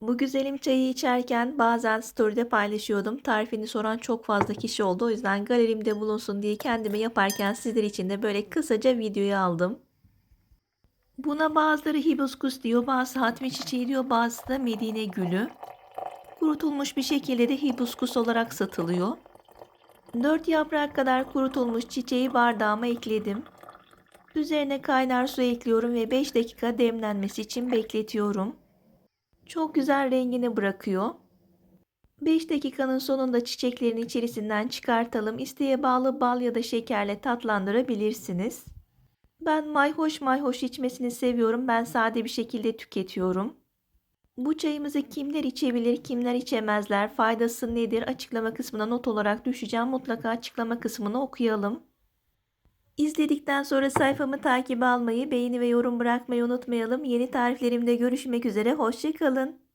Bu güzelim çayı içerken bazen story'de paylaşıyordum. Tarifini soran çok fazla kişi oldu. O yüzden galerimde bulunsun diye kendime yaparken sizler için de böyle kısaca videoyu aldım. Buna bazıları hibiskus diyor, bazı hatmi çiçeği diyor, bazısı da medine gülü. Kurutulmuş bir şekilde de hibiskus olarak satılıyor. 4 yaprak kadar kurutulmuş çiçeği bardağıma ekledim. Üzerine kaynar su ekliyorum ve 5 dakika demlenmesi için bekletiyorum. Çok güzel rengini bırakıyor. 5 dakikanın sonunda çiçeklerin içerisinden çıkartalım. İsteğe bağlı bal ya da şekerle tatlandırabilirsiniz. Ben mayhoş mayhoş içmesini seviyorum. Ben sade bir şekilde tüketiyorum. Bu çayımızı kimler içebilir, kimler içemezler, faydası nedir açıklama kısmına not olarak düşeceğim. Mutlaka açıklama kısmını okuyalım. İzledikten sonra sayfamı takip almayı, beğeni ve yorum bırakmayı unutmayalım. Yeni tariflerimde görüşmek üzere, hoşçakalın.